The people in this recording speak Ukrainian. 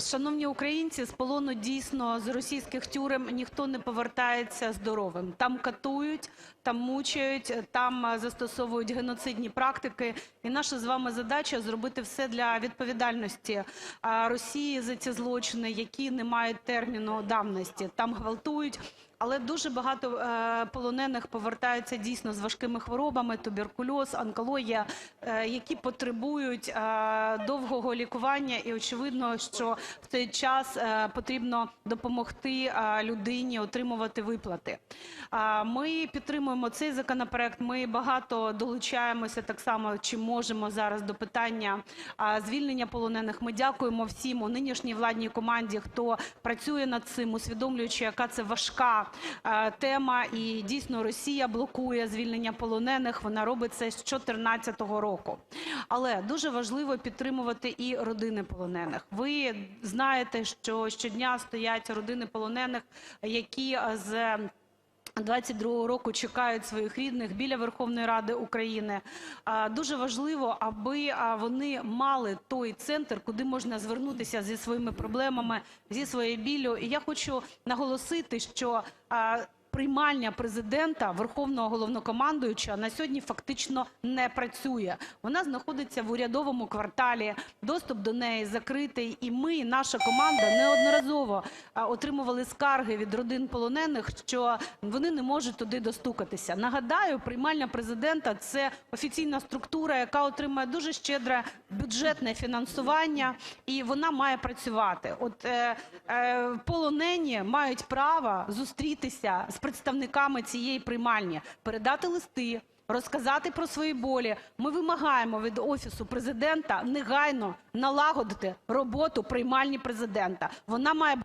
Шановні українці, з полону дійсно з російських тюрем ніхто не повертається здоровим. Там катують, там мучають, там е, застосовують геноцидні практики. І наша з вами задача зробити все для відповідальності е, Росії за ці злочини, які не мають терміну давності. Там гвалтують. Але дуже багато е, полонених повертаються дійсно з важкими хворобами, туберкульоз, онкологія, е, які потребують е, довгого лікування. І очевидно, що в цей час потрібно допомогти людині отримувати виплати. Ми підтримуємо цей законопроект. Ми багато долучаємося так само, чи можемо зараз до питання звільнення полонених. Ми дякуємо всім у нинішній владній команді, хто працює над цим, усвідомлюючи, яка це важка тема. І дійсно Росія блокує звільнення полонених. Вона робить це з 2014 року. Але дуже важливо підтримувати і родини полонених. Ви знаєте, що щодня стоять родини полонених, які е, з 22-го року чекають своїх рідних біля Верховної Ради України. Дуже важливо, аби вони мали той центр, куди можна звернутися зі своїми проблемами, зі своєю біллю. І я хочу наголосити, що приймальня президента, Верховного Головнокомандуючого, на сьогодні фактично не працює. Вона знаходиться в урядовому кварталі, доступ до неї закритий. І ми, наша команда, неодноразово отримували скарги від родин полонених, що вони не можуть туди достукатися. Нагадаю, приймальня президента – це офіційна структура, яка отримує дуже щедре бюджетне фінансування, і вона має працювати. От е, е, полонені мають право зустрітися з представниками цієї приймальні, передати листи, розказати про свої болі. Ми вимагаємо від Офісу Президента негайно налагодити роботу приймальні Президента. Вона має